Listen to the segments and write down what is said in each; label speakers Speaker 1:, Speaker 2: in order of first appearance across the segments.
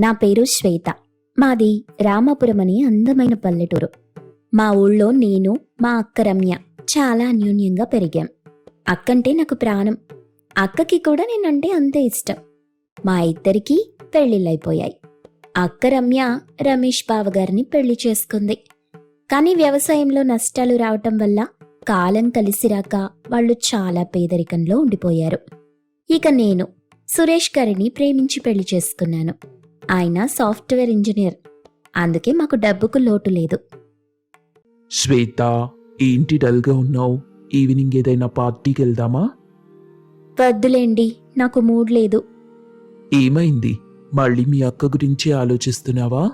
Speaker 1: నా పేరు శ్వేత. మాది రామాపురం అనే అందమైన పల్లెటూరు. మా ఊళ్ళో నేను మా అక్క రమ్య చాలా అన్యోన్యంగా పెరిగాం. అక్కంటే నాకు ప్రాణం. అక్కకి కూడా నేనంటే అంతే ఇష్టం. మా ఇద్దరికీ పెళ్ళిళ్ళైపోయాయి అక్క రమ్య రమేష్ బావగారిని పెళ్ళి చేసుకుంది. కానీ వ్యవసాయంలో నష్టాలు రావటం వల్ల కాలం కలిసిరాక వాళ్ళు చాలా పేదరికంలో ఉండిపోయారు. ఇక నేను సురేష్ గారిని ప్రేమించి పెళ్ళి చేసుకున్నాను. ఆయన సాఫ్ట్వేర్ ఇంజనీర్. అందుకే మాకు డబ్బుకు లోటు లేదు.
Speaker 2: శ్వేత ఏంటి డల్గా ఉన్నావు. ఈవినింగ్ ఏదైనా పార్టీకి వెళ్దామా?
Speaker 1: వద్దులేండి నాకు మూడ్ లేదు.
Speaker 2: ఏమైంది? మళ్ళీ మీ అక్క గురించి ఆలోచిస్తున్నావా?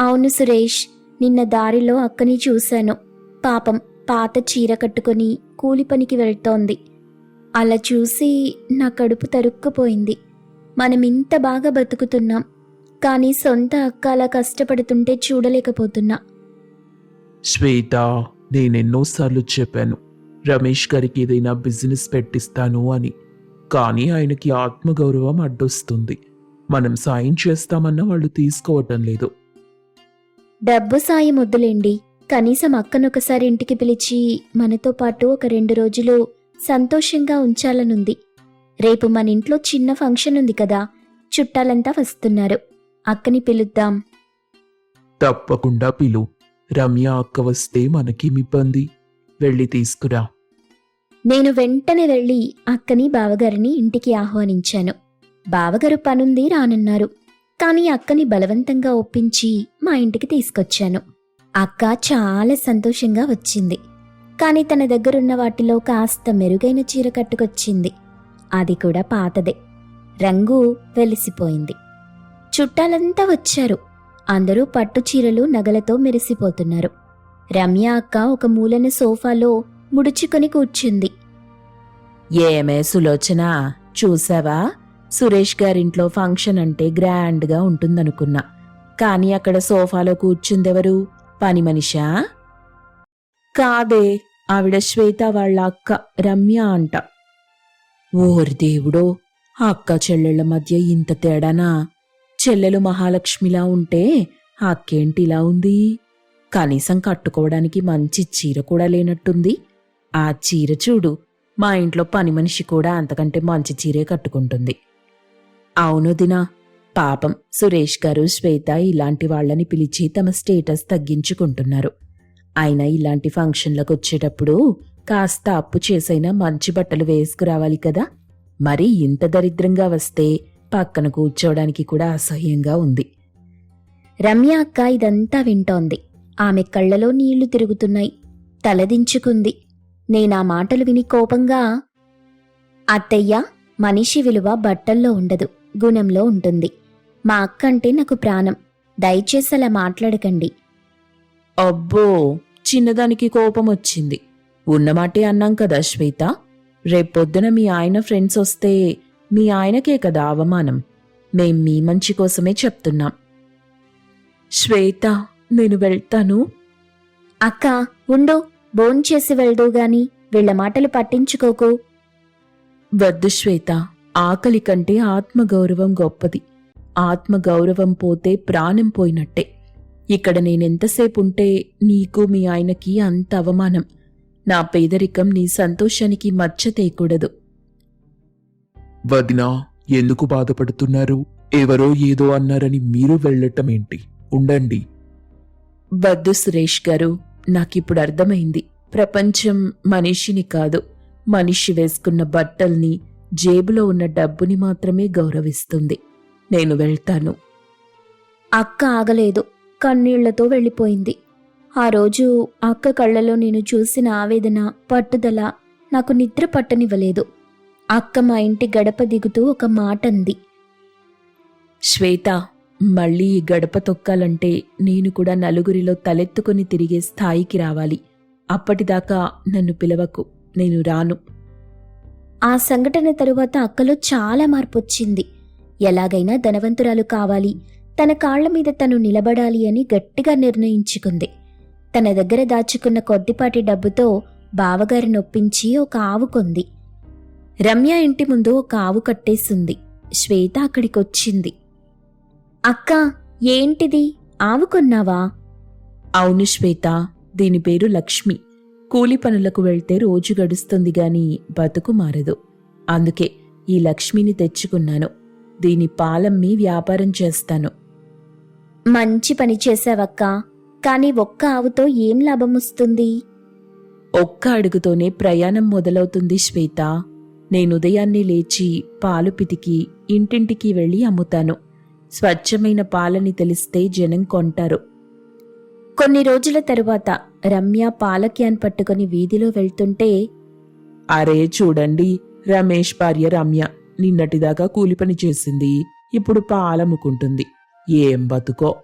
Speaker 1: అవును సురేష్ నిన్న దారిలో అక్కని చూశాను. పాపం పాత చీర కట్టుకొని కూలి పనికి వెళ్తోంది. అలా చూసి నా కడుపు తరుక్కుపోయింది. మనం ఇంత బాగా బతుకుతున్నాం కానీ సొంత అక్క అలా కష్టపడుతుంటే చూడలేకపోతున్నా.
Speaker 2: శ్వేత నేనెన్నోసార్లు చెప్పాను రమేష్ గారికి ఏదైనా బిజినెస్ పెట్టిస్తాను అని కానీ ఆయనకి ఆత్మగౌరవం అడ్డొస్తుంది. మనం సాయం చేస్తామన్నా వాళ్ళు తీసుకోవటం లేదు.
Speaker 1: డబ్బు సాయం వద్దులేండి కనీసం అక్కనొకసారి ఇంటికి పిలిచి మనతో పాటు ఒక రెండు రోజులు సంతోషంగా ఉంచాలనుంది. రేపు మన ఇంట్లో చిన్న ఫంక్షన్ ఉంది కదా చుట్టాలంతా వస్తున్నారు. అక్కని పిలుద్దాం.
Speaker 2: తప్పకుండా పిలు. రమ్య అక్క వస్తే మనకేం ఇబ్బంది. వెళ్ళి తీసుకురా.
Speaker 1: నేను వెంటనే వెళ్ళి అక్కని బావగారిని ఇంటికి ఆహ్వానించాను. బావగారు పనుంది రానున్నారు. కానీ అక్కని బలవంతంగా ఒప్పించి మా ఇంటికి తీసుకొచ్చాను. అక్క చాలా సంతోషంగా వచ్చింది. కానీ తన దగ్గరున్న వాటిలో కాస్త మెరుగైన చీర కట్టుకొచ్చింది. అది కూడా పాతదే. రంగు వెలిసిపోయింది. చుట్టాలంతా వచ్చారు. అందరూ పట్టు చీరలు నగలతో మెరిసిపోతున్నారు. రమ్య అక్క ఒక మూలన సోఫాలో ముడుచుకొని కూర్చుంది.
Speaker 3: ఏమే సులోచన చూసావా? సురేష్ గారింట్లో ఫంక్షన్ అంటే గ్రాండ్గా ఉంటుందనుకున్నా. కానీ అక్కడ సోఫాలో కూర్చుందెవరు? పని మనిషా? కాదే ఆవిడ శ్వేత వాళ్ళ అక్క రమ్య అంట. ఓరి దేవుడో అక్క చెల్లెళ్ళ మధ్య ఇంత తేడానా? చెల్లెలు మహాలక్ష్మిలా ఉంటే అక్కేంటిలా ఇలా ఉంది? కనీసం కట్టుకోవడానికి మంచి చీర కూడా లేనట్టుంది. ఆ చీర చూడు మా ఇంట్లో పని మనిషి కూడా అంతకంటే మంచి చీరే కట్టుకుంటుంది. అవును దినా పాపం సురేష్ గారు శ్వేత ఇలాంటి వాళ్ళని పిలిచి తమ స్టేటస్ తగ్గించుకుంటున్నారు. అయినా ఇలాంటి ఫంక్షన్లకు వచ్చేటప్పుడు కాస్త అప్పు చేసైనా మంచి బట్టలు వేసుకురావాలి కదా. మరి ఇంత దరిద్రంగా వస్తే పక్కన కూర్చోవడానికి కూడా అసహ్యంగా ఉంది.
Speaker 1: రమ్య అక్క ఇదంతా వింటోంది. ఆమె కళ్ళలో నీళ్ళు తిరుగుతున్నాయి. తలదించుకుంది నేనా మాటలు విని కోపంగా అత్తయ్య మనిషి విలువ బట్టల్లో ఉండదు గుణంలో ఉంటుంది. మా అక్క అంటే నాకు ప్రాణం. దయచేసి అలా మాట్లాడకండి.
Speaker 3: అబ్బో చిన్నదానికి కోపం వచ్చింది ఉన్నమాటే అన్నాం కదా శ్వేత. రేపొద్దున మీ ఆయన ఫ్రెండ్స్ వస్తే మీ ఆయనకే కదా అవమానం. మేం మీ మంచి కోసమే చెప్తున్నాం. శ్వేత నేను వెళ్తాను.
Speaker 1: అక్క ఉండు. భోంచేసి వెళ్దు గాని వీళ్ళ మాటలు పట్టించుకోకు.
Speaker 3: వద్దు శ్వేత. ఆకలి కంటే ఆత్మగౌరవం గొప్పది. ఆత్మగౌరవం పోతే ప్రాణం పోయినట్టే. ఇక్కడ నేనెంతసేపు ఉంటే నీకు మీ ఆయనకి అంత అవమానం. నా పేదరికం నీ సంతోషానికి మచ్చ తేయకూడదు
Speaker 2: వదినా ఎందుకు బాధపడుతున్నారు? ఎవరో ఏదో అన్నారని మీరు వెళ్ళటం ఏంటి ఉండండి.
Speaker 3: వద్దు సురేష్ గారు నాకిప్పుడు అర్థమైంది. ప్రపంచం మనిషిని కాదు మనిషి వేసుకున్న బట్టల్ని జేబులో ఉన్న డబ్బుని మాత్రమే గౌరవిస్తుంది. నేను వెళ్తాను.
Speaker 1: అక్క ఆగలేదు కన్నీళ్ళతో వెళ్ళిపోయింది. ఆ రోజు అక్క కళ్ళలో నేను చూసిన ఆవేదన పట్టుదల నాకు నిద్ర పట్టనివ్వలేదు. అక్క మా ఇంటి గడప దిగుతూ ఒక మాట అంది
Speaker 3: శ్వేత మళ్ళీ ఈ గడప తొక్కాలంటే నేను కూడా నలుగురిలో తలెత్తుకొని తిరిగే స్థాయికి రావాలి. అప్పటిదాకా నన్ను పిలవకు నేను రాను.
Speaker 1: ఆ సంఘటన తరువాత అక్కలో చాలా మార్పు వచ్చింది ఎలాగైనా ధనవంతురాలు కావాలి తన కాళ్ళ మీద తను నిలబడాలి అని గట్టిగా నిర్ణయించుకుంది. తన దగ్గర దాచుకున్న కొద్దిపాటి డబ్బుతో బావగారి నొప్పించి ఒక ఆవు కొంది. రమ్య ఇంటి ముందు ఒక ఆవు కట్టేసింది. శ్వేత అక్కడికొచ్చింది. అక్క ఏంటిది? ఆవు కొన్నావా?
Speaker 3: అవును శ్వేత దీని పేరు లక్ష్మి. కూలి పనులకు వెళ్తే రోజు గడుస్తుంది గాని బతుకు మారదు. అందుకే ఈ లక్ష్మిని తెచ్చుకున్నాను. దీని పాలమ్మి వ్యాపారం చేస్తాను.
Speaker 1: మంచి పని చేసావక్క కానీ ఒక్క ఆవుతో ఏం లాభం వస్తుంది
Speaker 3: ఒక్క అడుగుతోనే ప్రయాణం మొదలవుతుంది శ్వేత. నేను ఉదయాన్నే లేచి పాలు పితికి ఇంటింటికి వెళ్ళి అమ్ముతాను. స్వచ్ఛమైన పాలని తెలిస్తే జనం కొంటారు.
Speaker 1: కొన్ని రోజుల తరువాత రమ్య పాల క్యాన్ పట్టుకుని వీధిలో వెళ్తుంటే
Speaker 3: అరే చూడండి రమేష్ భార్య రమ్య నిన్నటిదాకా కూలి పని చేసింది ఇప్పుడు పాలమ్ముకుంటుంది. ఏం బతుకో?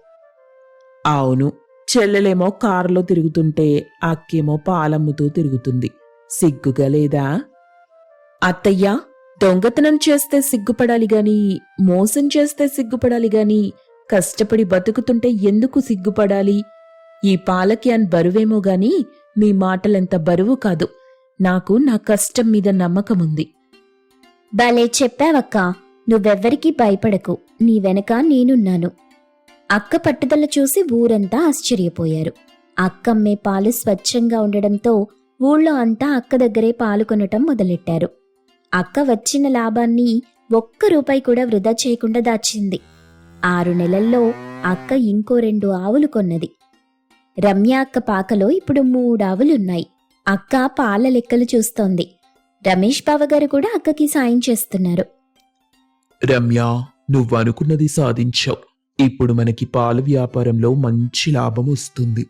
Speaker 3: అవును చెల్లెలేమో కారులో తిరుగుతుంటే అక్కేమో పాలమ్ముతూ తిరుగుతుంది. సిగ్గుగా లేదా? అత్తయ్య దొంగతనం చేస్తే సిగ్గుపడాలి గాని మోసం చేస్తే సిగ్గుపడాలి గాని కష్టపడి బతుకుతుంటే ఎందుకు సిగ్గుపడాలి? ఈ పాలక్యాన్ బరువేమో గాని మీ మాటలంత బరువు కాదు. నాకు నా కష్టం మీద నమ్మకముంది
Speaker 1: భలే చెప్పావక్క. నువ్వెవ్వరికీ భయపడకు. నీ వెనక నేనున్నాను. అక్క పట్టుదల చూసి ఊరంతా ఆశ్చర్యపోయారు. అక్కమ్మే పాలు స్వచ్ఛంగా ఉండడంతో ఊళ్ళో అంతా అక్క దగ్గరే పాలు కొనటం మొదలెట్టారు. అక్క వచ్చిన లాభాన్ని ఒక్క రూపాయి కూడా వృధా చేయకుండా దాచింది. ఆరు నెలల్లో అక్క ఇంకో రెండు ఆవులు కొన్నది. రమ్య అక్క పాకలో ఇప్పుడు మూడు ఆవులున్నాయి. అక్క పాల లెక్కలు చూస్తోంది. రమేష్ బావగారు కూడా అక్కకి సాయం చేస్తున్నారు.
Speaker 2: రమ్య నువ్వనుకున్నది సాధించావు. ఇప్పుడు మనకి పాల వ్యాపారంలో మంచి లాభం వస్తుంది.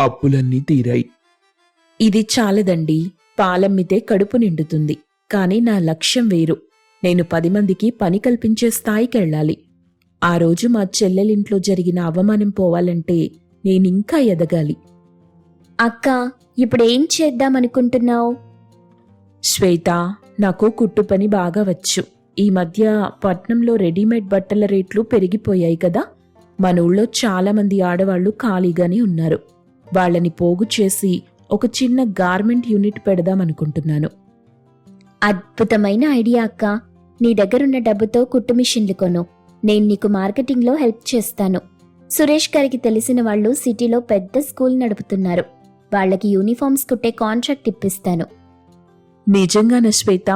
Speaker 2: అప్పులన్నీ తీరాయి.
Speaker 3: ఇది చాలదండి. పాలమ్మితే కడుపు నిండుతుంది. కానీ నా లక్ష్యం వేరు. నేను పది మందికి పని కల్పించే స్థాయికెళ్ళాలి. ఆ రోజు మా చెల్లెలింట్లో జరిగిన అవమానం పోవాలంటే నేనింకా ఎదగాలి.
Speaker 1: అక్క ఇప్పుడేం చేద్దామనుకుంటున్నావు?
Speaker 3: శ్వేత నాకు కుట్టు పని బాగా వచ్చు. ఈ మధ్య పట్నంలో రెడీమేడ్ బట్టల రేట్లు పెరిగిపోయాయి కదా. మన ఊళ్ళో చాలా మంది ఆడవాళ్ళు ఖాళీగానే ఉన్నారు. వాళ్ళని పోగు చేసి ఒక చిన్న గార్మెంట్ యూనిట్ పెడదామనుకుంటున్నాను
Speaker 1: అద్భుతమైన ఐడియా అక్క. నీ దగ్గరున్న డబ్బుతో కుట్టు మిషన్లు కొను. నేను నీకు మార్కెటింగ్లో హెల్ప్ చేస్తాను. సురేష్ గారికి తెలిసిన వాళ్ళు సిటీలో పెద్ద స్కూల్ నడుపుతున్నారు. వాళ్ళకి యూనిఫామ్స్ కుట్టే కాంట్రాక్ట్ ఇప్పిస్తాను.
Speaker 3: నిజంగానా శ్వేత?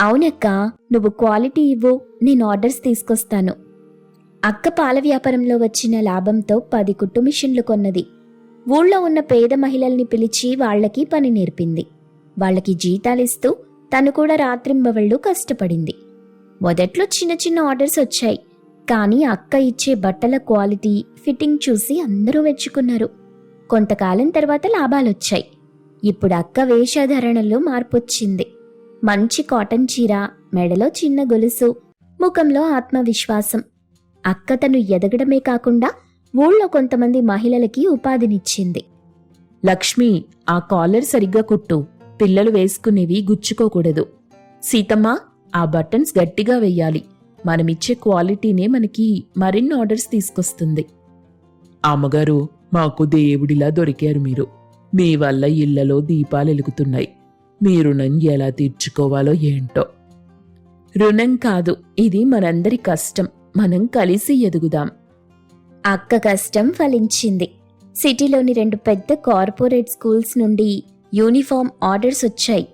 Speaker 1: అవునక్క. నువ్వు క్వాలిటీ ఇవ్వు నేను ఆర్డర్స్ తీసుకొస్తాను. అక్క పాల వ్యాపారంలో వచ్చిన లాభంతో పది కుట్టు మిషన్లు కొన్నది. ఊళ్ళో ఉన్న పేద మహిళల్ని పిలిచి వాళ్ళకి పని నేర్పింది. వాళ్ళకి జీతాలిస్తూ తను కూడా రాత్రింబవళ్ళు కష్టపడింది. మొదట్లో చిన్న చిన్న ఆర్డర్స్ వచ్చాయి. కానీ అక్క ఇచ్చే బట్టల క్వాలిటీ ఫిట్టింగ్ చూసి అందరూ మెచ్చుకున్నారు. కొంతకాలం తర్వాత లాభాలొచ్చాయి. ఇప్పుడు అక్క వేషధారణలో మార్పొచ్చింది. మంచి కాటన్ చీర మెడలో చిన్న గొలుసు ముఖంలో ఆత్మవిశ్వాసం. అక్క తను ఎదగడమే కాకుండా ఊళ్ళో కొంతమంది మహిళలకి ఉపాధినిచ్చింది.
Speaker 3: లక్ష్మి ఆ కాలర్ సరిగ్గా కుట్టు. పిల్లలు వేసుకునేవి గుచ్చుకోకూడదు. సీతమ్మ ఆ బటన్స్ గట్టిగా వెయ్యాలి. మనమిచ్చే క్వాలిటీనే మనకి మరిన్ని ఆర్డర్స్ తీసుకొస్తుంది.
Speaker 2: అమ్మగారు మాకు దేవుడిలా దొరికారు మీరు. మీ వల్ల ఇళ్ళలో దీపాలు వెలుగుతున్నాయి. మీ రుణం ఎలా తీర్చుకోవాలో ఏంటో.
Speaker 3: రుణం కాదు ఇది మనందరి కష్టం. మనం కలిసి ఎదుగుదాం.
Speaker 1: అక్క కష్టం ఫలించింది. సిటీలోని రెండు పెద్ద కార్పొరేట్ స్కూల్స్ నుండి యూనిఫామ్ ఆర్డర్స్ వచ్చాయి.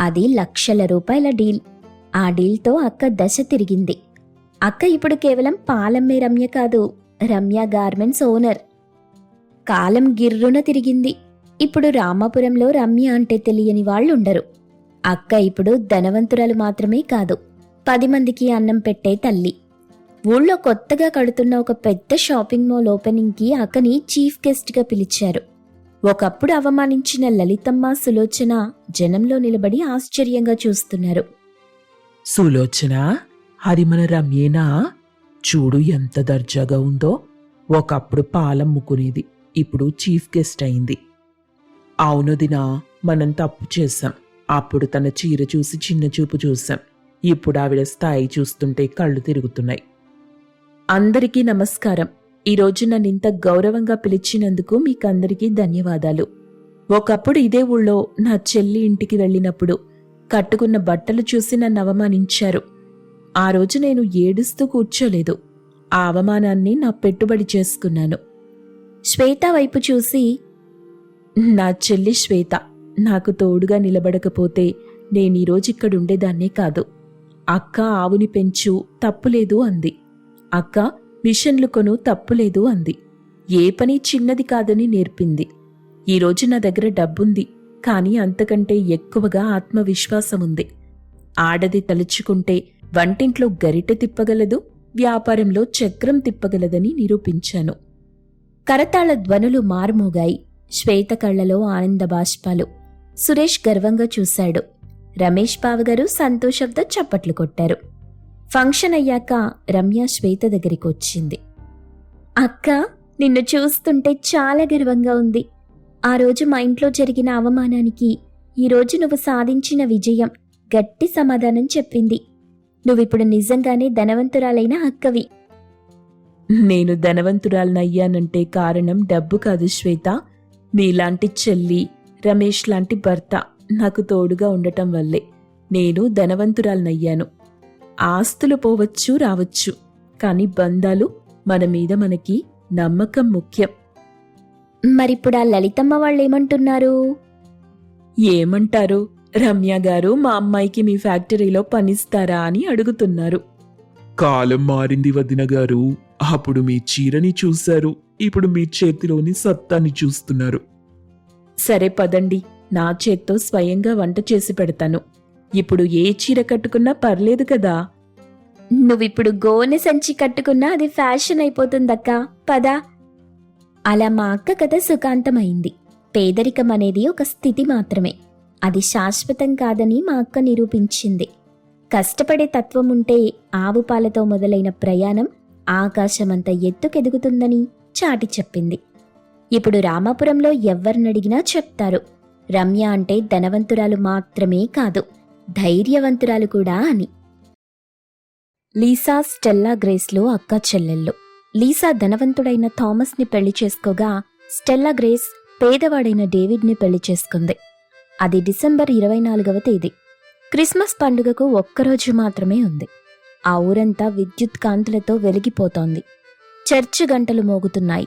Speaker 1: అది లక్షల రూపాయల డీల్. ఆ డీల్తో అక్క దశ తిరిగింది. అక్క ఇప్పుడు కేవలం పాలమ్మే రమ్య కాదు రమ్య గార్మెంట్స్ ఓనర్. కాలం గిర్రున తిరిగింది. ఇప్పుడు రామాపురంలో రమ్య అంటే తెలియని వాళ్ళుండరు. అక్క ఇప్పుడు ధనవంతురాలు మాత్రమే కాదు పది మందికి అన్నం పెట్టే తల్లి. ఊళ్ళో కొత్తగా కడుతున్న ఒక పెద్ద షాపింగ్ మాల్ ఓపెనింగ్కి అక్కని చీఫ్ గెస్ట్గా పిలిచారు. ఒకప్పుడు అవమానించిన లలితమ్మ సులోచన జనంలో నిలబడి ఆశ్చర్యంగా చూస్తున్నారు.
Speaker 2: సులోచన అది మన రమ్యేనా? చూడు ఎంత దర్జాగా ఉందో. ఒకప్పుడు పాలమ్ముకునేది ఇప్పుడు చీఫ్ గెస్ట్ అయింది. అవునుదినా మనం తప్పు చేశాం. అప్పుడు తన చీర చూసి చిన్న చూపు చూశాం. ఇప్పుడు ఆవిడ స్థాయి చూస్తుంటే కళ్ళు తిరుగుతున్నాయి.
Speaker 3: అందరికీ నమస్కారం. ఈరోజు నన్ను ఇంత గౌరవంగా పిలిచినందుకు మీకందరికీ ధన్యవాదాలు. ఒకప్పుడు ఇదే ఊళ్ళో నా చెల్లి ఇంటికి వెళ్ళినప్పుడు కట్టుకున్న బట్టలు చూసి నన్ను అవమానించారు. ఆ రోజు నేను ఏడుస్తూ కూర్చోలేదు. ఆ అవమానాన్ని నా పెట్టుబడి చేసుకున్నాను.
Speaker 1: శ్వేత వైపు చూసి
Speaker 3: నా చెల్లి శ్వేత నాకు తోడుగా నిలబడకపోతే నేను ఈరోజు ఇక్కడ ఉండేదాన్నే కాదు. అక్క ఆవుని పెంచు తప్పులేదు అంది. అక్క మిషన్లు కొను తప్పులేదు అంది. ఏ పని చిన్నది కాదని నేర్పింది. ఈరోజు నా దగ్గర డబ్బుంది కానీ అంతకంటే ఎక్కువగా ఆత్మవిశ్వాసం ఉంది ఆడది తలుచుకుంటే వంటింట్లో గరిట తిప్పగలదు వ్యాపారంలో చక్రం తిప్పగలదని నిరూపించాను.
Speaker 1: కరతాళ ధ్వనులు మారుమోగాయి శ్వేతకళ్ళలో ఆనంద బాష్పాలు. సురేష్ గర్వంగా చూశాడు. రమేష్ బావగారు సంతోషంతో చప్పట్లు కొట్టారు. ఫంక్షన్ అయ్యాక రమ్య శ్వేత దగ్గరికి వచ్చింది. అక్క నిన్ను చూస్తుంటే చాలా గర్వంగా ఉంది. ఆ రోజు మా ఇంట్లో జరిగిన అవమానానికి ఈరోజు నువ్వు సాధించిన విజయం గట్టి సమాధానం చెప్పింది. నువ్విప్పుడు నిజంగానే ధనవంతురాలైన అక్కవి.
Speaker 3: నేను ధనవంతురాలనయ్యానంటే కారణం డబ్బు కాదు శ్వేత. నీలాంటి చెల్లి రమేష్ లాంటి భర్త నాకు తోడుగా ఉండటం వల్లే నేను ధనవంతురాలనయ్యాను. ఆస్తులు పోవచ్చు రావచ్చు. కానీ బంధాలు మన మీద మనకి నమ్మకం ముఖ్యం.
Speaker 1: మరిప్పుడు ఆ లలితమ్మ వాళ్ళేమంటున్నారు?
Speaker 3: ఏమంటారు? రమ్య గారు మా అమ్మాయికి మీ ఫ్యాక్టరీలో పనిస్తారా అని అడుగుతున్నారు.
Speaker 2: కాలం మారింది వదిన గారు. అప్పుడు మీ చీరని చూశారు. ఇప్పుడు మీ చేతిలోని సత్తాన్ని చూస్తున్నారు.
Speaker 3: సరే పదండి. నా చేత్తో స్వయంగా వంట చేసి పెడతాను. ఇప్పుడు ఏ చీర కట్టుకున్నా పర్లేదు కదా.
Speaker 1: నువ్విప్పుడు గోనె సంచి కట్టుకున్నా అది ఫ్యాషన్ అయిపోతుందక్క. పదా. అలా మా అక్క కథ సుఖాంతమైంది. పేదరికం అనేది ఒక స్థితి మాత్రమే. అది శాశ్వతం కాదని మా అక్క నిరూపించింది. కష్టపడే తత్వం ఉంటే ఆవు పాలతో మొదలైన ప్రయాణం ఆకాశమంత ఎత్తుకెదుగుతుందని చాటి చెప్పింది. ఇప్పుడు రామాపురంలో ఎవరినడిగినా చెప్తారు. రమ్య అంటే ధనవంతురాలు మాత్రమే కాదు. ధైర్యవంతురాలు కూడా అని. లీసా స్టెల్లా గ్రేస్లు అక్క చెల్లెళ్ళు. లీసా ధనవంతుడైన థామస్ని పెళ్ళి చేసుకోగా స్టెల్లా గ్రేస్ పేదవాడైన డేవిడ్ని పెళ్ళి చేసుకుంది. అది డిసెంబర్ ఇరవై నాలుగవ తేదీ. క్రిస్మస్ పండుగకు ఒక్కరోజు మాత్రమే ఉంది. ఆ ఊరంతా విద్యుత్ కాంతులతో వెలిగిపోతోంది. చర్చ్ గంటలు మోగుతున్నాయి.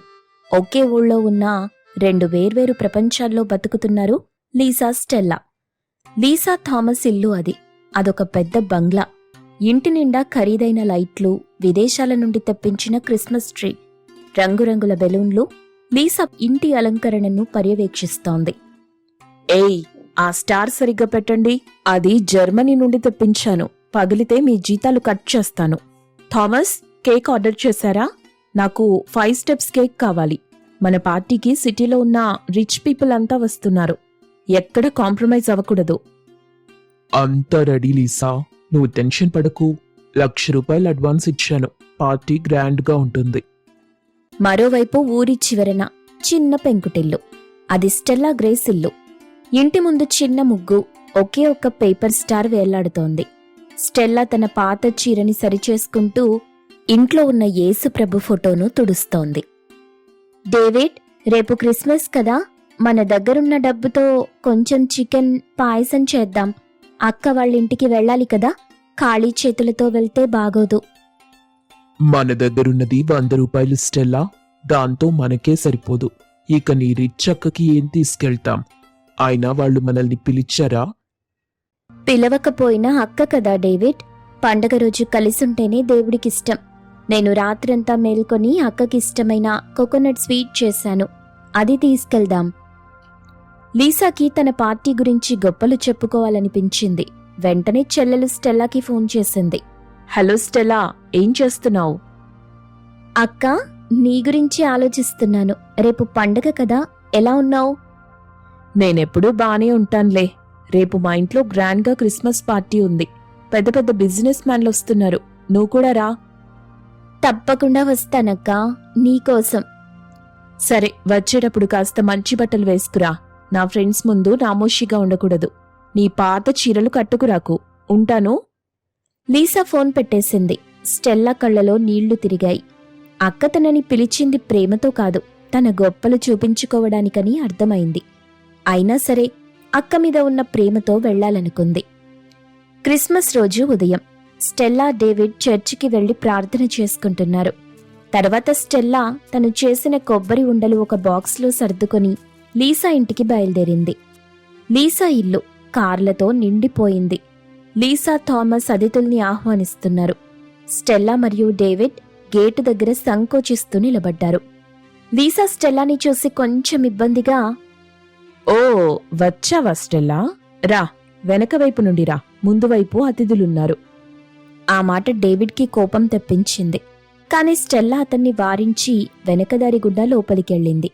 Speaker 1: ఒకే ఊళ్ళో ఉన్న రెండు వేర్వేరు ప్రపంచాల్లో బతుకుతున్నారు లీసా స్టెల్లా. లీసా థామస్ ఇల్లు అది. అదొక పెద్ద బంగ్లా. ఇంటి నిండా ఖరీదైన లైట్లు విదేశాల నుండి తెప్పించిన క్రిస్మస్ ట్రీ. రంగురంగుల బెలూన్లు లీసా ఇంటి అలంకరణను పర్యవేక్షిస్తోంది.
Speaker 3: ఏయ్ ఆ స్టార్ సరిగ్గా పెట్టండి. అది జర్మనీ నుండి తెప్పించాను. పగిలితే మీ జీతాలు కట్ చేస్తాను. థామస్ కేక్ ఆర్డర్ చేశారా? నాకు ఫైవ్ స్టెప్స్ కేక్ కావాలి. మన పార్టీకి సిటీలో ఉన్న రిచ్ పీపుల్ అంతా వస్తున్నారు. ఎక్కడ కాంప్రమైజ్ అవ్వకూడదు.
Speaker 2: అంతా రెడీ లీసా. నువ్వు టెన్షన్ పడకు. లక్ష రూపాయలు అడ్వాన్స్ ఇచ్చాను. పార్టీ గ్రాండ్గా ఉంటుంది.
Speaker 1: మరోవైపు ఊరి చివరన చిన్న పెంకుటిల్లు. అది స్టెల్లా గ్రేస్ ఇల్లు. ఇంటి ముందు చిన్న ముగ్గు ఒకే ఒక్క పేపర్ స్టార్ వేలాడుతోంది. స్టెల్లా తన పాత చీరని సరిచేసుకుంటూ ఇంట్లో ఉన్న యేసు ప్రభు ఫోటోను తుడుస్తోంది. డేవిడ్ రేపు క్రిస్మస్ కదా? మన దగ్గరున్న డబ్బుతో కొంచెం చికెన్ పాయసం చేద్దాం. అక్క వాళ్ళ ఇంటికి వెళ్ళాలి కదా? ఖాళీ చేతులతో వెళ్తే బాగోదు.
Speaker 2: మన దగ్గరున్నది వంద రూపాయలు స్టెల్లా? దాంతో మనకే సరిపోదు. ఇక నీ రిచ్ అక్కకి ఏం తీసుకెళ్తాం? అయినా వాళ్ళు మనల్ని పిలిచారా
Speaker 1: పిలవకపోయినా అక్క కదా డేవిడ్? పండగ రోజు కలిసుంటేనే దేవుడికిష్టం. నేను రాత్రంతా మేల్కొని అక్కకిష్టమైన కోకోనట్ స్వీట్ చేశాను. అది తీసుకెళ్దాం. లీసాకి తన పార్టీ గురించి గొప్పలు చెప్పుకోవాలనిపించింది. వెంటనే చెల్లెలు స్టెల్లాకి ఫోన్ చేసింది.
Speaker 3: హలో స్టెలా ఏం చేస్తున్నావు?
Speaker 1: అక్క నీ గురించి ఆలోచిస్తున్నాను. రేపు పండగ కదా ఎలా ఉన్నావు?
Speaker 3: నేనెప్పుడూ బానే ఉంటానులే. రేపు మా ఇంట్లో గ్రాండ్గా క్రిస్మస్ పార్టీ ఉంది. పెద్ద పెద్ద బిజినెస్ మ్యాన్లు వస్తున్నారు. నువ్వు కూడా రా.
Speaker 1: తప్పకుండా వస్తానక్క నీకోసం
Speaker 3: సరే వచ్చేటప్పుడు కాస్త మంచి బట్టలు వేసుకురా. నా ఫ్రెండ్స్ ముందు నామోషిగా ఉండకూడదు. నీ పాత చీరలు కట్టుకురాకు. ఉంటాను?
Speaker 1: లీసా ఫోన్ పెట్టేసింది. స్టెల్లా కళ్ళలో నీళ్ళు తిరిగాయి. అక్క తనని పిలిచింది ప్రేమతో కాదు. తన గొప్పలు చూపించుకోవడానికని అర్థమైంది. అయినా సరే అక్క మీద ఉన్న ప్రేమతో వెళ్ళాలనుకుంది. క్రిస్మస్ రోజు ఉదయం స్టెల్లా డేవిడ్ చర్చికి వెళ్ళి ప్రార్థన చేసుకుంటున్నారు. తర్వాత స్టెల్లా తను చేసిన కొబ్బరి ఉండలు ఒక బాక్స్లో సర్దుకొని లీసా ఇంటికి బయలుదేరింది. లీసా ఇల్లు కార్లతో నిండిపోయింది. లీసా థామస్ అతిథుల్ని ఆహ్వానిస్తున్నారు. స్టెల్లా మరియు డేవిడ్ గేటు దగ్గర సంకోచిస్తూ నిలబడ్డారు. లీసా స్టెల్లాని చూసి కొంచెం ఇబ్బందిగా
Speaker 3: ఓ వచ్చావా స్టెల్లా? రా వెనక వైపు నుండి రా. ముందువైపు అతిథులున్నారు.
Speaker 1: ఆ మాట డేవిడ్కి కోపం తెప్పించింది. కానీ స్టెల్లా అతన్ని వారించి వెనకదారి గుడ్డ లోపలికెళ్ళింది.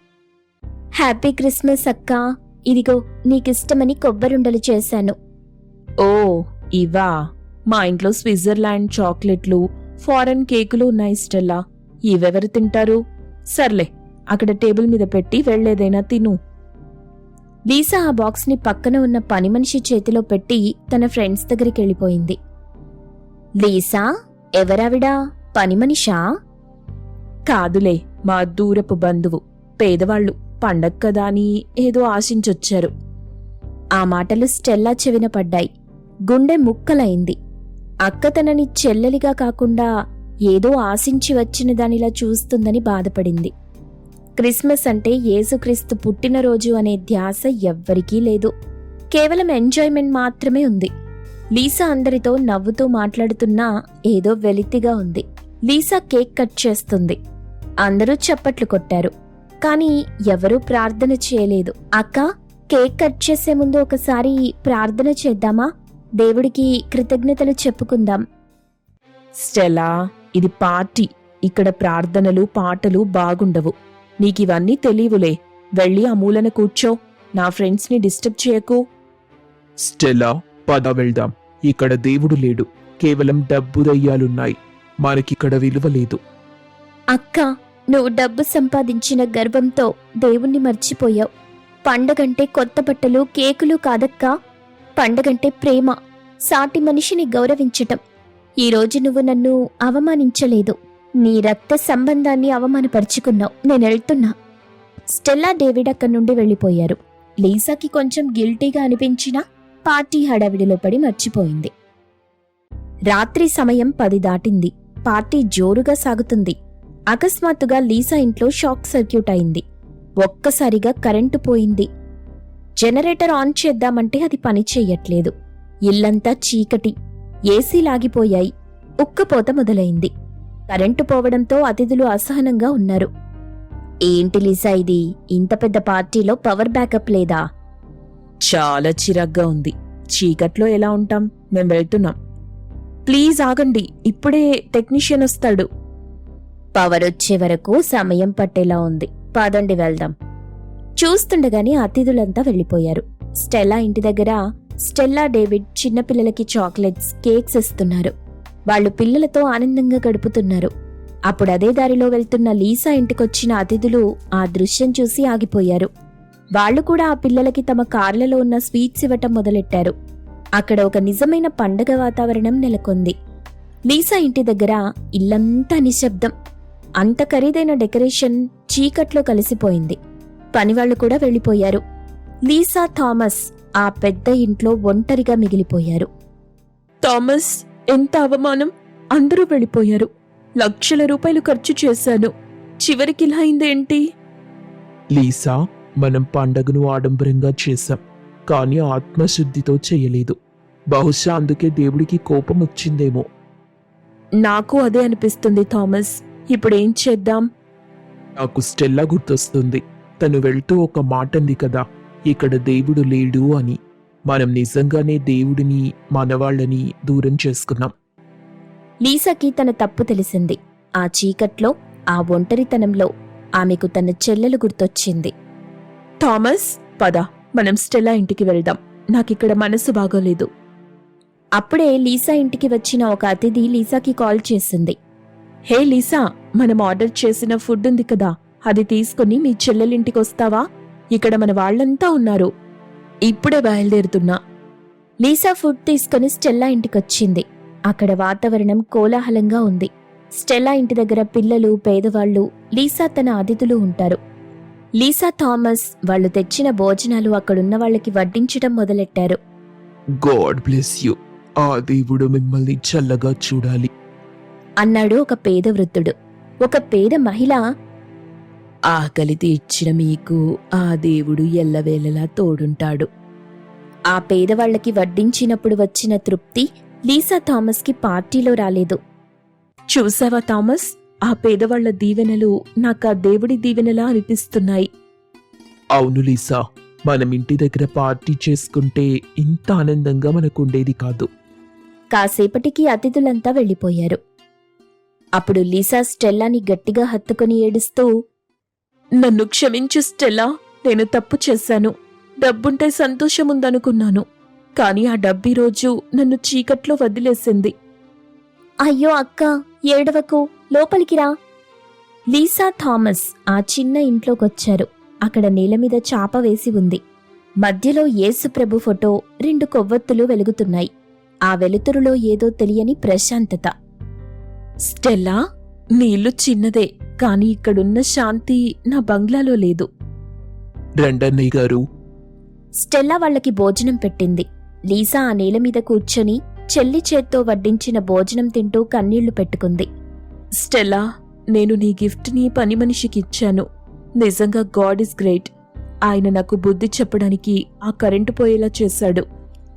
Speaker 1: హ్యాపీ క్రిస్మస్ అక్క. ఇదిగో నీకిష్టమని కొబ్బరుండలు చేశాను.
Speaker 3: ఓ ఇవా. మా ఇంట్లో స్విట్జర్లాండ్ చాక్లెట్లు ఫారెన్ కేకులు ఉన్నాయి స్టెల్లా. ఇవెవరు తింటారు? సర్లే అక్కడ టేబుల్ మీద పెట్టి వెళ్ళేదైనా తిను.
Speaker 1: లీసా ఆ బాక్స్ని పక్కన ఉన్న పని మనిషి చేతిలో పెట్టి తన ఫ్రెండ్స్ దగ్గరికి వెళ్ళిపోయింది. లీసా ఎవరావిడా? పని మనిషా?
Speaker 3: కాదులే మా దూరపు బంధువు పేదవాళ్ళు. పండగ కదా అని ఏదో ఆశించొచ్చారు.
Speaker 1: ఆ మాటలు స్టెల్లా చెవిన పడ్డాయి. గుండె ముక్కలైంది. అక్క తనని చెల్లెలిగా కాకుండా ఏదో ఆశించి వచ్చిన దానిలా చూస్తుందని బాధపడింది. క్రిస్మస్ అంటే యేసుక్రీస్తు పుట్టినరోజు అనే ధ్యాస ఎవ్వరికీ లేదు. కేవలం ఎంజాయ్మెంట్ మాత్రమే ఉంది. లీసా అందరితో నవ్వుతూ మాట్లాడుతున్నా ఏదో వెలితిగా ఉంది. లీసా కేక్ కట్ చేస్తుంది. అందరూ చప్పట్లు కొట్టారు. కానీ ఎవరూ ప్రార్థన చేయలేదు. అక్క కేక్ కట్ చేసే ముందు ఒకసారి ప్రార్థన చేద్దామా? దేవుడికి కృతజ్ఞతలు చెప్పుకుందాం.
Speaker 3: స్టెలా ఇది పార్టీ. ఇక్కడ ప్రార్థనలు పాటలు బాగుండవు. నీకివన్నీ తెలియవులే. వెళ్ళి ఆ మూలన కూర్చో. నా ఫ్రెండ్స్ని డిస్టర్బ్ చేయకు.
Speaker 2: స్టెల్లా పద వెళ్దాం. ఇక్కడ దేవుడు లేడు. కేవలం డబ్బు దయ్యాలున్నాయి. మనకిక్కడ విలువ లేదు.
Speaker 1: అక్క నువ్వు డబ్బు సంపాదించిన గర్వంతో దేవుణ్ణి మర్చిపోయావు. పండగంటే కొత్త బట్టలు కేకులు కాదక్కా. పండగంటే ప్రేమ సాటి మనిషిని గౌరవించటం. ఈరోజు నువ్వు నన్ను అవమానించలేదు. నీ రక్త సంబంధాన్ని అవమానపరుచుకున్నావు. నేను వెళ్తున్నా. స్టెల్లా డేవిడ్ అక్కడి నుండి వెళ్ళిపోయారు. లీసాకి కొంచెం గిల్టీగా అనిపించినా పార్టీ హడావిడిలో పడి మర్చిపోయింది. రాత్రి సమయం పది దాటింది. పార్టీ జోరుగా సాగుతుంది. అకస్మాత్తుగా లీసా ఇంట్లో షాక్ సర్క్యూట్ అయింది. ఒక్కసారిగా కరెంటు పోయింది. జనరేటర్ ఆన్ చేద్దామంటే అది పని చెయ్యట్లేదు. ఇల్లంతా చీకటి. ఏసీ లాగిపోయాయి. ఉక్కపోత మొదలైంది. కరెంటు పోవడంతో అతిథులు అసహనంగా ఉన్నారు. ఏంటి లీసా ఇది? ఇంత పెద్ద పార్టీలో పవర్ బ్యాకప్ లేదా?
Speaker 3: చాలా చిరాగ్గా ఉంది. చీకట్లో ఎలా ఉంటాం? మేం వెళ్తున్నాం. ప్లీజ్ ఆగండి. ఇప్పుడే టెక్నీషియన్ వస్తాడు.
Speaker 1: పవర్ వచ్చే వరకు సమయం పట్టేలా ఉంది. పదండి వెళ్దాం. చూస్తుండగానే అతిథులంతా వెళ్ళిపోయారు. స్టెల్లా ఇంటి దగ్గర స్టెల్లా డేవిడ్ చిన్నపిల్లలకి చాక్లెట్స్ కేక్స్ ఇస్తున్నారు. వాళ్ళు పిల్లలతో ఆనందంగా గడుపుతున్నారు. అప్పుడు అదే దారిలో వెళ్తున్న లీసా ఇంటికొచ్చిన అతిథులు ఆ దృశ్యం చూసి ఆగిపోయారు. వాళ్ళు కూడా ఆ పిల్లలకి తమ కార్లలో ఉన్న స్వీట్స్ ఇవ్వటం మొదలెట్టారు. అక్కడ ఒక నిజమైన పండగ వాతావరణం నెలకొంది. లీసా ఇంటి దగ్గర ఇల్లంతా నిశ్శబ్దం. అంత ఖరీదైన డెకరేషన్ చీకట్లో కలిసిపోయింది. పనివాళ్ళు కూడా వెళ్ళిపోయారు. లీసా థామస్ ఆ పెద్ద ఇంట్లో ఒంటరిగా మిగిలిపోయారు.
Speaker 3: థామస్ ఎంత అవమానం! అందరూ వెళ్ళిపోయారు. లక్షల రూపాయలు ఖర్చు చేశాను. చివరికి ఇలా అయిందేంటి?
Speaker 2: లీసా మనం పండగను ఆడంబరంగా చేశాం కానీ ఆత్మశుద్ధితో చేయలేదు. బహుశా అందుకే దేవుడికి కోపం వచ్చిందేమో.
Speaker 3: నాకు అదే అనిపిస్తుంది థామస్. ఇప్పుడేం చేద్దాం?
Speaker 2: నాకు స్టెల్లా గుర్తొస్తుంది. తను వెళ్తూ ఒక మాట అంది కదా ఇక్కడ దేవుడు లేడు అని. మనం నిజంగానే దేవుడిని మనవాళ్ళని దూరం చేసుకున్నాం.
Speaker 1: లీసాకి తన తప్పు తెలిసింది. ఆ చీకట్లో ఆ ఒంటరితనంలో ఆమెకు తన చెల్లెలు గుర్తొచ్చింది.
Speaker 3: థామస్ పద మనం స్టెల్లా ఇంటికి వెళ్దాం. నాకిక్కడ మనసు బాగోలేదు.
Speaker 1: అప్పుడే లీసా ఇంటికి వచ్చిన ఒక అతిథి లీసాకి కాల్ చేసింది.
Speaker 3: హే లీసా మనం ఆర్డర్ చేసిన ఫుడ్ ఉంది కదా అది తీసుకుని మీ చెల్లెలింటికి వస్తావా? ఇక్కడ మన వాళ్ళంతా ఉన్నారు. ఇప్పుడే బయలుదేరుతున్నా.
Speaker 1: లీసా ఫుడ్ తీసుకుని స్టెల్లా ఇంటికొచ్చింది. అక్కడ వాతావరణం కోలాహలంగా ఉంది. స్టెల్లా ఇంటి దగ్గర పిల్లలు పేదవాళ్ళు లీసా తన అతిథులు ఉంటారు. లీసా థామస్ వాళ్ళు తెచ్చిన భోజనాలు అక్కడున్న వాళ్ళకి వడ్డించడం మొదలెట్టారు.
Speaker 2: God bless you. ఆ దేవుడు మిమ్మల్ని చల్లగా చూడాలి.
Speaker 1: అన్నాడు ఒక పేద వృద్ధుడు. ఒక పేద మహిళ
Speaker 3: ఆకలి తీర్చిన మీకు ఆ దేవుడు ఎల్లవేళలా తోడుంటాడు.
Speaker 1: ఆ పేదవాళ్ళకి వడ్డించినప్పుడు వచ్చిన తృప్తి లీసా థామస్కి పార్టీలో రాలేదు.
Speaker 3: చూసావా థామస్? ఆ పేదవాళ్ళ దీవెనలు నాకు ఆ దేవుడి దీవెనలా అనిపిస్తున్నాయి.
Speaker 2: అవును లీసా మనం ఇంటి దగ్గర పార్టీ చేసుకుంటే ఇంత ఆనందంగా మనకుండేది కాదు.
Speaker 1: కాసేపటికి అతిథులంతా వెళ్ళిపోయారు. అప్పుడు లీసా స్టెల్లాని గట్టిగా హత్తుకుని ఏడుస్తూ
Speaker 3: నన్ను క్షమించు స్టెల్లా నేను తప్పు చేశాను. డబ్బుంటే సంతోషం ఉందనుకున్నాను కానీ ఆ డబ్బి రోజు నన్ను చీకట్లో వదిలేసింది.
Speaker 1: అయ్యో అక్క ఏడవకు. లోపలికి రా. లీసా థామస్ ఆ చిన్న ఇంట్లోకొచ్చారు. అక్కడ నేల మీద చాప వేసి ఉంది. మధ్యలో యేసుప్రభు ఫోటో రెండు కొవ్వొత్తులు వెలుగుతున్నాయి. ఆ వెలుతురులో ఏదో తెలియని ప్రశాంతత.
Speaker 3: స్టెల్లా నీ ఇల్లు చిన్నదే కానీ ఇక్కడున్న శాంతి నా బంగ్లాలో లేదు.
Speaker 2: రండన్నయ్య గారు.
Speaker 1: స్టెల్లా వాళ్ళకి భోజనం పెట్టింది. లీసా ఆ నేల మీద కూర్చొని చెల్లి చేత్తో వడ్డించిన భోజనం తింటూ కన్నీళ్ళు పెట్టుకుంది.
Speaker 3: స్టెల్లా నేను నీ గిఫ్ట్ని పని మనిషికి ఇచ్చాను. నిజంగా గాడ్ ఇస్ గ్రేట్. ఆయన నాకు బుద్ధి చెప్పడానికి ఆ కరెంటు పోయేలా చేశాడు.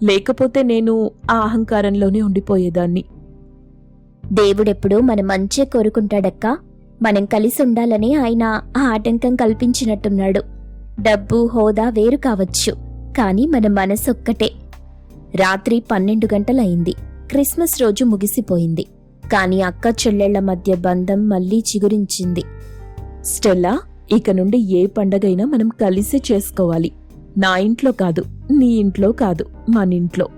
Speaker 3: లేకపోతే నేను ఆ అహంకారంలోనే ఉండిపోయేదాన్ని.
Speaker 1: దేవుడెప్పుడూ మన మంచే కోరుకుంటాడక్కా. మనం కలిసి ఉండాలని ఆయన ఆ ఆటంకం కల్పించినట్టున్నాడు. డబ్బు హోదా వేరు కావచ్చు కానీ మన మనసొక్కటే. రాత్రి పన్నెండు గంటలయింది. క్రిస్మస్ రోజు ముగిసిపోయింది. కానీ అక్క చెల్లెళ్ళ మధ్య బంధం మళ్ళీ చిగురించింది.
Speaker 3: స్టెల్లా ఇక నుండి ఏ పండగైనా మనం కలిసి చేసుకోవాలి. నా ఇంట్లో కాదు నీ ఇంట్లో కాదు మన ఇంట్లో.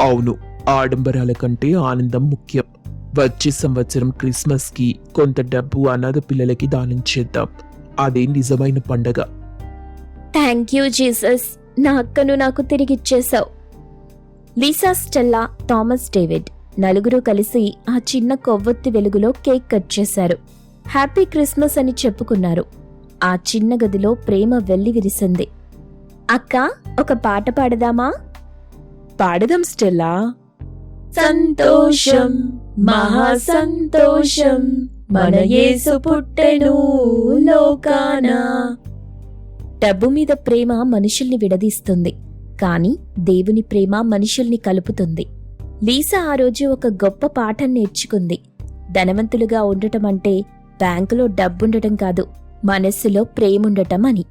Speaker 2: అవును ఆడంబరాల కంటే ఆనందం ముఖ్యం. వచ్చే సంవత్సరం క్రిస్మస్కి కొంత డబ్బు అనాథ పిల్లలకి దానం చేద్దాం. అదే నిజమైన పండగ.
Speaker 1: థ్యాంక్ యూ జీసస్ నా అక్కను నాకు తిరిగిచ్చేశావు. లీసా స్టెల్లా థామస్ డేవిడ్ నలుగురు కలిసి ఆ చిన్న కొవ్వొత్తి వెలుగులో కేక్ కట్ చేశారు. హ్యాపీ క్రిస్మస్ అని చెప్పుకున్నారు. ఆ చిన్న గదిలో ప్రేమ వెల్లి విరిసింది. అక్క ఒక పాట పాడదామా?
Speaker 3: పాడదాం స్టెల్లా
Speaker 1: సంతోషం, మహా సంతోషం, మన యేసు పుట్టెను లోకాన. డబ్బు మీద ప్రేమ మనుషుల్ని విడదీస్తుంది కానీ దేవుని ప్రేమ మనుషుల్ని కలుపుతుంది. లీసా ఆ రోజు ఒక గొప్ప పాఠం నేర్చుకుంది. ధనవంతులుగా ఉండటం అంటే బ్యాంకులో డబ్బుండటం కాదు మనస్సులో ప్రేముండటం అని.